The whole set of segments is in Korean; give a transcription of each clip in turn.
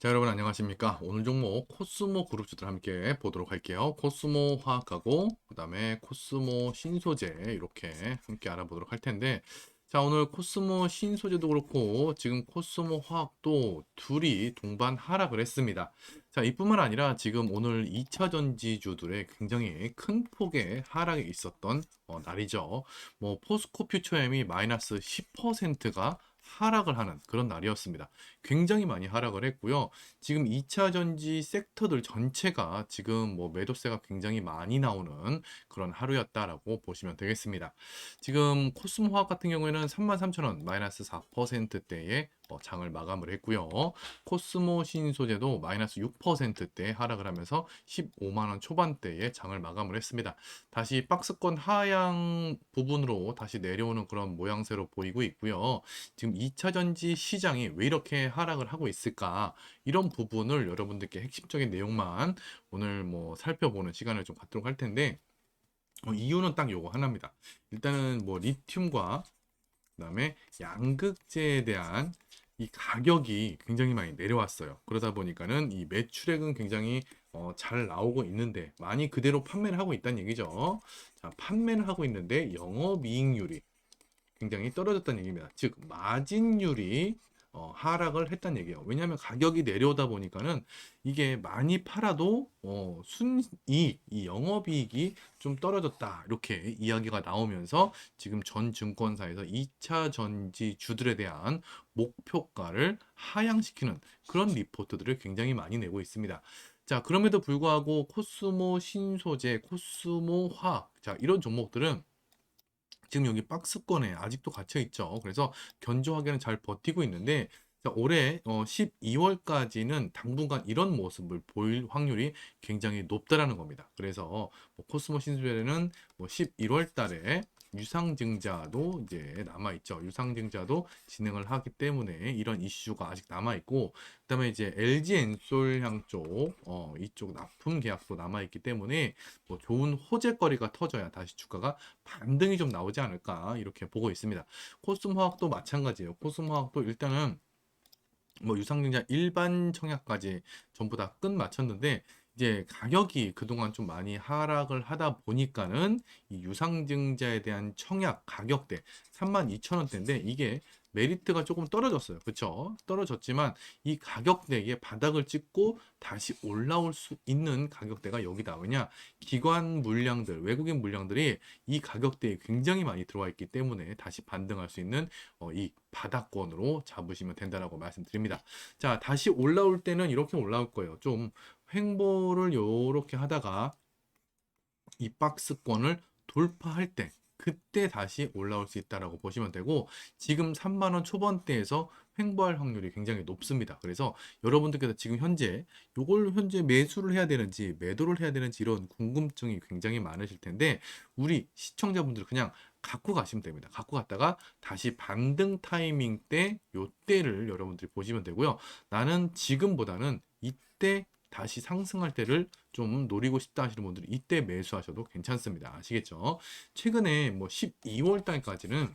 자, 여러분 안녕하십니까? 오늘 종목 코스모 그룹주들 함께 보도록 할게요. 코스모 화학하고 그 다음에 코스모 신소재 이렇게 함께 알아보도록 할 텐데 자, 오늘 코스모 신소재도 그렇고 지금 코스모 화학도 둘이 동반 하락을 했습니다. 자, 이뿐만 아니라 지금 오늘 2차 전지주들의 굉장히 큰 폭의 하락이 있었던 어, 날이죠. 뭐 포스코 퓨처엠이 마이너스 10%가 하락을 하는 그런 날이었습니다. 굉장히 많이 하락을 했고요. 지금 2차 전지 섹터들 전체가 지금 뭐 매도세가 굉장히 많이 나오는 그런 하루였다라고 보시면 되겠습니다. 지금 코스모 화학 같은 경우에는 33,000원 마이너스 4%대의 어, 장을 마감을 했고요. 코스모 신소재도 마이너스 6%대 하락을 하면서 15만원 초반대에 장을 마감을 했습니다. 다시 박스권 하향 부분으로 다시 내려오는 그런 모양새로 보이고 있고요. 지금 2차 전지 시장이 왜 이렇게 하락을 하고 있을까? 이런 부분을 여러분들께 핵심적인 내용만 오늘 뭐 살펴보는 시간을 좀 갖도록 할 텐데 어, 이유는 딱 요거 하나입니다. 일단은 뭐 리튬과 그다음에 양극재에 대한 이 가격이 굉장히 많이 내려왔어요. 그러다 보니까는 이 매출액은 굉장히 어, 잘 나오고 있는데 많이 그대로 판매를 하고 있다는 얘기죠. 자, 판매를 하고 있는데 영업이익률이 굉장히 떨어졌다는 얘기입니다. 즉 마진율이 어, 하락을 했다는 얘기예요. 왜냐하면 가격이 내려오다 보니까는 이게 많이 팔아도 어, 순이익, 이 영업이익이 좀 떨어졌다 이렇게 이야기가 나오면서 지금 전 증권사에서 2차 전지 주들에 대한 목표가를 하향시키는 그런 리포트들을 굉장히 많이 내고 있습니다. 자, 그럼에도 불구하고 코스모 신소재, 코스모 화학, 자, 이런 종목들은 지금 여기 박스권에 아직도 갇혀 있죠. 그래서 견조하게는 잘 버티고 있는데 자, 올해 어, 12월까지는 당분간 이런 모습을 보일 확률이 굉장히 높다라는 겁니다. 그래서 뭐 코스모 신소재는 뭐 11월 달에 유상증자도 이제 남아 있죠. 유상증자도 진행을 하기 때문에 이런 이슈가 아직 남아 있고 그다음에 이제 LG 엔솔향 쪽 어, 이쪽 납품 계약도 남아 있기 때문에 뭐 좋은 호재거리가 터져야 다시 주가가 반등이 좀 나오지 않을까 이렇게 보고 있습니다. 코스모 화학도 마찬가지예요. 코스모 화학도 일단은 뭐 유상증자 일반 청약까지 전부 다 끝 마쳤는데 이제 가격이 그동안 좀 많이 하락을 하다 보니까는 이 유상증자에 대한 청약 가격대 32,000원대인데 이게 메리트가 조금 떨어졌어요. 그렇죠? 떨어졌지만 이 가격대에 바닥을 찍고 다시 올라올 수 있는 가격대가 여기다. 왜냐? 기관 물량들, 외국인 물량들이 이 가격대에 굉장히 많이 들어와 있기 때문에 다시 반등할 수 있는 어, 이 바닥권으로 잡으시면 된다라고 말씀드립니다. 자, 다시 올라올 때는 이렇게 올라올 거예요. 좀 횡보를 요렇게 하다가 이 박스권을 돌파할 때 그때 다시 올라올 수 있다라고 보시면 되고 지금 3만 원 초반대에서 횡보할 확률이 굉장히 높습니다. 그래서 여러분들께서 지금 현재 요걸 현재 매수를 해야 되는지 매도를 해야 되는지 이런 궁금증이 굉장히 많으실 텐데 우리 시청자분들 그냥 갖고 가시면 됩니다. 갖고 갔다가 다시 반등 타이밍 때 요때를 여러분들이 보시면 되고요. 나는 지금보다는 이때 다시 상승할 때를 좀 노리고 싶다 하시는 분들은 이때 매수하셔도 괜찮습니다. 아시겠죠? 최근에 뭐 12월 달까지는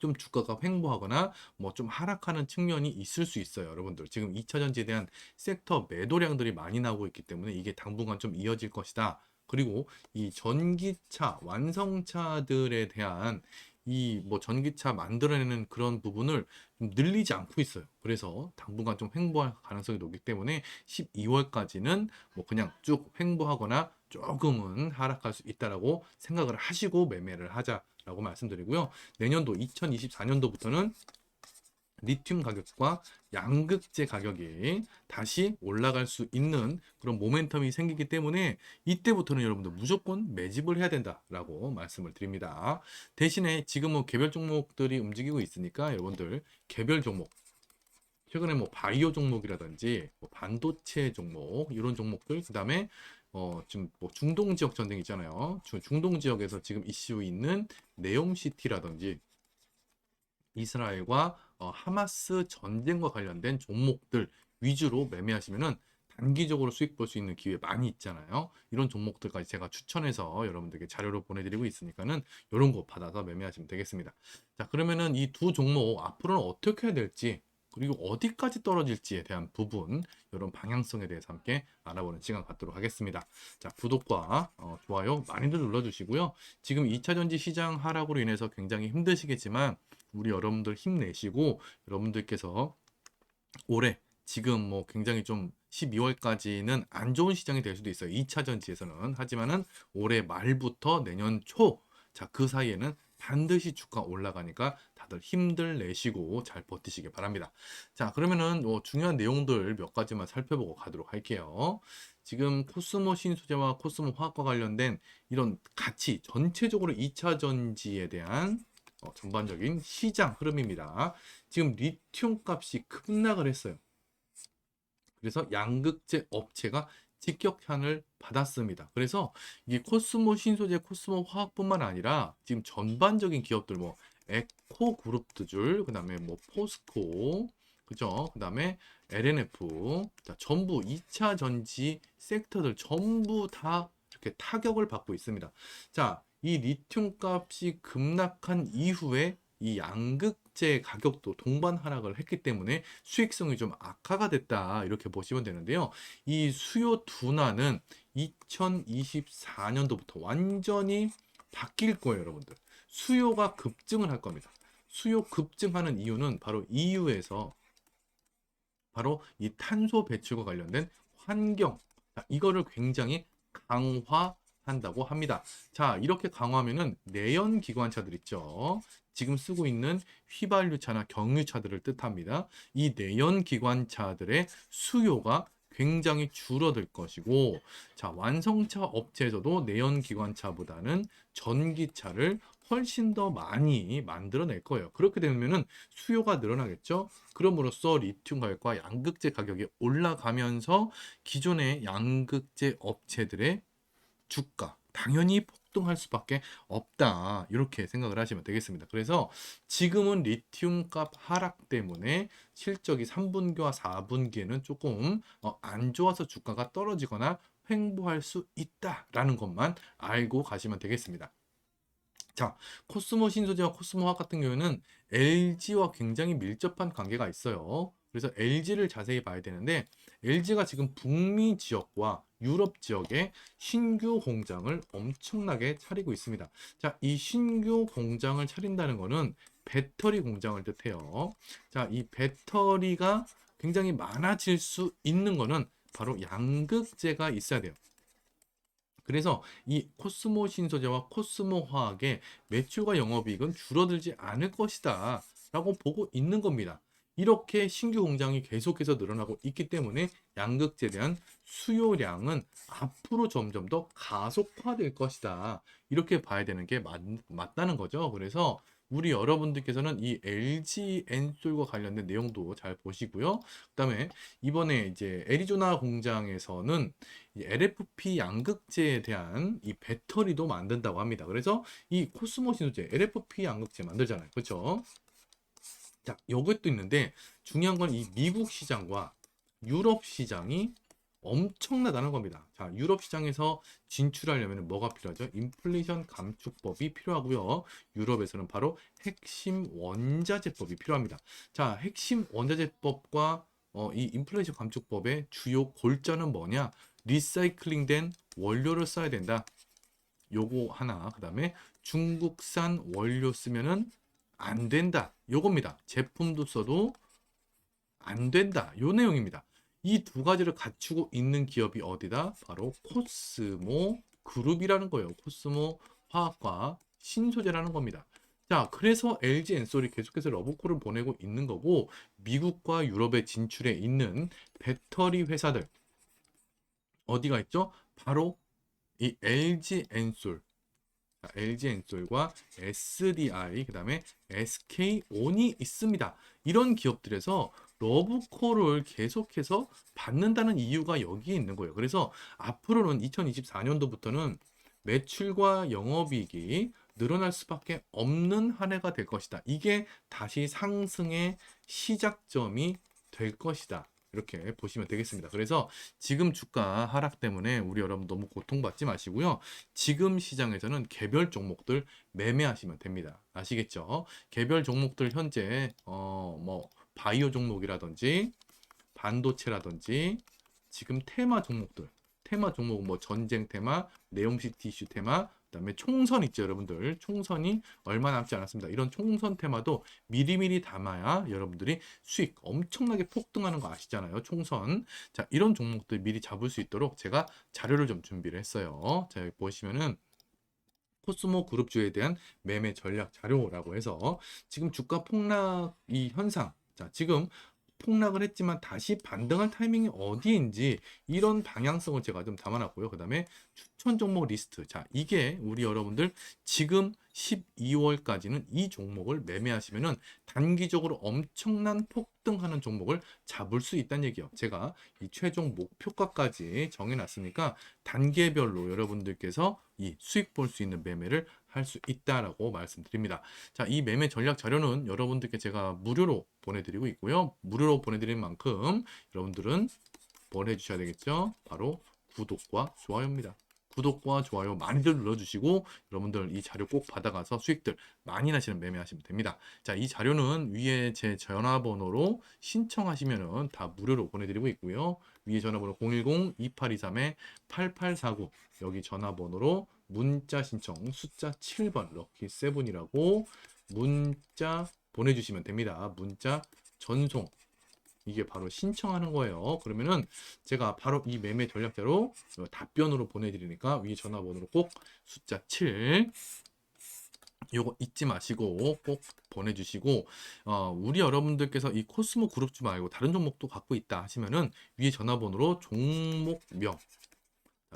좀 주가가 횡보하거나 뭐 좀 하락하는 측면이 있을 수 있어요. 여러분들 지금 2차 전지에 대한 섹터 매도량들이 많이 나오고 있기 때문에 이게 당분간 좀 이어질 것이다. 그리고 이 전기차 완성차들에 대한 이 뭐 전기차 만들어내는 그런 부분을 좀 늘리지 않고 있어요. 그래서 당분간 좀 횡보할 가능성이 높기 때문에 12월까지는 뭐 그냥 쭉 횡보하거나 조금은 하락할 수 있다라고 생각을 하시고 매매를 하자라고 말씀드리고요. 내년도 2024년도부터는 리튬 가격과 양극재 가격이 다시 올라갈 수 있는 그런 모멘텀이 생기기 때문에 이때부터는 여러분들 무조건 매집을 해야 된다라고 말씀을 드립니다. 대신에 지금은 개별 종목들이 움직이고 있으니까 여러분들 개별 종목 최근에 뭐 바이오 종목이라든지 뭐 반도체 종목 이런 종목들 그다음에 어 지금 뭐 중동 지역 전쟁 있잖아요. 중- 중동 지역에서 지금 이슈 있는 네옴 시티라든지 이스라엘과 어, 하마스 전쟁과 관련된 종목들 위주로 매매하시면은 단기적으로 수익 볼 수 있는 기회 많이 있잖아요. 이런 종목들까지 제가 추천해서 여러분들께 자료로 보내드리고 있으니까는 이런 거 받아서 매매하시면 되겠습니다. 자, 그러면은 이 두 종목 앞으로는 어떻게 해야 될지 그리고 어디까지 떨어질지에 대한 부분 이런 방향성에 대해서 함께 알아보는 시간 갖도록 하겠습니다. 자 구독과 어, 좋아요 많이들 눌러주시고요. 지금 2차 전지 시장 하락으로 인해서 굉장히 힘드시겠지만 우리 여러분들 힘내시고 여러분들께서 올해 지금 뭐 굉장히 좀 12월까지는 안 좋은 시장이 될 수도 있어요. 2차 전지에서는. 하지만은 올해 말부터 내년 초, 자, 그 사이에는 반드시 주가 올라가니까 다들 힘들 내시고 잘 버티시길 바랍니다. 자, 그러면은 뭐 중요한 내용들 몇 가지만 살펴보고 가도록 할게요. 지금 코스모 신소재와 코스모 화학과 관련된 이런 가치, 전체적으로 2차 전지에 대한 어, 전반적인 시장 흐름입니다. 지금 리튬 값이 급락을 했어요. 그래서 양극재 업체가 직격탄을 받았습니다. 그래서 이 코스모 신소재, 코스모 화학뿐만 아니라 지금 전반적인 기업들 뭐 에코 그룹들, 그다음에 뭐 포스코, 그죠? 그다음에 LNF, 자, 전부 2차 전지 섹터들 전부 다 이렇게 타격을 받고 있습니다. 자, 이 리튬 값이 급락한 이후에 이 양극 재 가격도 동반 하락을 했기 때문에 수익성이 좀 악화가 됐다 이렇게 보시면 되는데요. 이 수요 둔화는 2024년도부터 완전히 바뀔 거예요, 여러분들. 수요가 급증을 할 겁니다. 수요 급증하는 이유는 바로 EU에서 바로 이 탄소 배출과 관련된 환경 자, 이거를 굉장히 강화 한다고 합니다. 자, 이렇게 강화하면은 내연 기관차들 있죠. 지금 쓰고 있는 휘발유차나 경유차들을 뜻합니다. 이 내연 기관차들의 수요가 굉장히 줄어들 것이고 자 완성차 업체에서도 내연 기관차보다는 전기차를 훨씬 더 많이 만들어낼 거예요. 그렇게 되면은 수요가 늘어나겠죠. 그럼으로써 리튬 가격과 양극재 가격이 올라가면서 기존의 양극재 업체들의 주가 당연히 폭등할 수밖에 없다. 이렇게 생각을 하시면 되겠습니다. 그래서 지금은 리튬 값 하락 때문에 실적이 3분기와 4분기에는 조금 어, 안 좋아서 주가가 떨어지거나 횡보할 수 있다라는 것만 알고 가시면 되겠습니다. 자, 코스모 신소재와 코스모 화학 같은 경우에는 LG와 굉장히 밀접한 관계가 있어요. 그래서 LG를 자세히 봐야 되는데 LG가 지금 북미 지역과 유럽 지역에 신규 공장을 엄청나게 차리고 있습니다. 자, 이 신규 공장을 차린다는 것은 배터리 공장을 뜻해요. 자, 이 배터리가 굉장히 많아질 수 있는 것은 바로 양극재가 있어야 돼요. 그래서 이 코스모 신소재와 코스모 화학의 매출과 영업이익은 줄어들지 않을 것이다 라고 보고 있는 겁니다. 이렇게 신규 공장이 계속해서 늘어나고 있기 때문에 양극재에 대한 수요량은 앞으로 점점 더 가속화될 것이다. 이렇게 봐야 되는 게 맞, 맞다는 거죠. 그래서 우리 여러분들께서는 이 LG 엔솔과 관련된 내용도 잘 보시고요. 그다음에 이번에 이제 애리조나 공장에서는 LFP 양극재에 대한 이 배터리도 만든다고 합니다. 그래서 이 코스모 신소재 LFP 양극재 만들잖아요. 그렇죠? 자, 이것도 있는데 중요한 건 이 미국 시장과 유럽 시장이 엄청나다는 겁니다. 자, 유럽 시장에서 진출하려면 뭐가 필요하죠? 인플레이션 감축법이 필요하고요. 유럽에서는 바로 핵심 원자재법이 필요합니다. 자, 핵심 원자재법과 어, 이 인플레이션 감축법의 주요 골자는 뭐냐? 리사이클링된 원료를 써야 된다. 요거 하나. 그 다음에 중국산 원료 쓰면은 안 된다. 요겁니다. 제품도 써도 안 된다. 요 내용입니다. 이 두 가지를 갖추고 있는 기업이 어디다? 바로 코스모 그룹이라는 거예요. 코스모 화학과 신소재라는 겁니다. 자, 그래서 LG 엔솔이 계속해서 러브콜을 보내고 있는 거고 미국과 유럽에 진출해 있는 배터리 회사들 어디가 있죠? 바로 이 LG 엔솔 LG 엔솔과 SDI 그다음에 SK온이 있습니다. 이런 기업들에서 러브콜을 계속해서 받는다는 이유가 여기에 있는 거예요. 그래서 앞으로는 2024년도부터는 매출과 영업이익이 늘어날 수밖에 없는 한 해가 될 것이다. 이게 다시 상승의 시작점이 될 것이다. 이렇게 보시면 되겠습니다. 그래서 지금 주가 하락 때문에 우리 여러분 너무 고통받지 마시고요. 지금 시장에서는 개별 종목들 매매하시면 됩니다. 아시겠죠? 개별 종목들 현재 어 뭐 바이오 종목이라든지 반도체라든지 지금 테마 종목들 테마 종목 뭐 전쟁 테마, 네옴시티 이슈 테마, 그다음에 총선 있죠, 여러분들. 총선이 얼마 남지 않았습니다. 이런 총선 테마도 미리미리 담아야 여러분들이 수익 엄청나게 폭등하는 거 아시잖아요. 총선. 자, 이런 종목들 미리 잡을 수 있도록 제가 자료를 좀 준비를 했어요. 자, 여기 보시면은 코스모 그룹주에 대한 매매 전략 자료라고 해서 지금 주가 폭락 이 현상 자 지금 폭락을 했지만 다시 반등할 타이밍이 어디인지 이런 방향성을 제가 좀 담아놨고요. 그 다음에 추천 종목 리스트. 자, 이게 우리 여러분들 지금 12월까지는 이 종목을 매매하시면은 단기적으로 엄청난 폭등하는 종목을 잡을 수 있다는 얘기예요. 제가 이 최종 목표가까지 정해놨으니까 단계별로 여러분들께서 이 수익 볼 수 있는 매매를 할 수 있다라고 말씀드립니다. 자, 이 매매 전략 자료는 여러분들께 제가 무료로 보내드리고 있고요. 무료로 보내드리는 만큼 여러분들은 뭘 해주셔야 되겠죠? 바로 구독과 좋아요입니다. 구독과 좋아요 많이들 눌러주시고 여러분들 이 자료 꼭 받아가서 수익들 많이 나시는 매매하시면 됩니다. 자, 이 자료는 위에 제 전화번호로 신청하시면은 다 무료로 보내드리고 있고요. 위에 전화번호 010-2823-8849 여기 전화번호로 문자 신청 숫자 7번 럭키 세븐이라고 문자 보내주시면 됩니다. 문자 전송 이게 바로 신청하는 거예요. 그러면은 제가 바로 이 매매 전략자로 답변으로 보내드리니까 위에 전화번호로 꼭 숫자 7 요거 잊지 마시고 꼭 보내주시고 어, 우리 여러분들께서 이 코스모 그룹주 말고 다른 종목도 갖고 있다 하시면은 위에 전화번호로 종목명 자,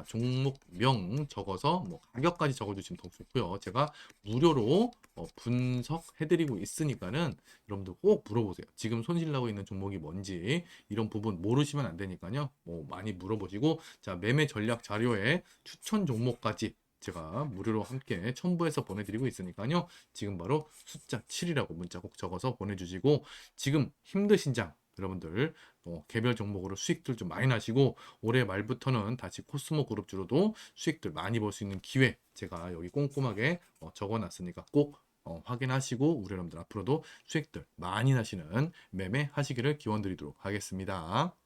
종목명 적어서 뭐 가격까지 적어주시면 더 좋고요. 제가 무료로 어, 분석해드리고 있으니까는 여러분들 꼭 물어보세요. 지금 손실나고 있는 종목이 뭔지 이런 부분 모르시면 안 되니까요. 뭐 많이 물어보시고 자 매매 전략 자료에 추천 종목까지 제가 무료로 함께 첨부해서 보내드리고 있으니까요. 지금 바로 숫자 7이라고 문자 꼭 적어서 보내주시고 지금 힘드신 장 여러분들 어, 개별 종목으로 수익들 좀 많이 나시고 올해 말부터는 다시 코스모 그룹주로도 수익들 많이 볼 수 있는 기회 제가 여기 꼼꼼하게 어, 적어놨으니까 꼭 어, 확인하시고 우리 여러분들 앞으로도 수익들 많이 나시는 매매 하시기를 기원 드리도록 하겠습니다.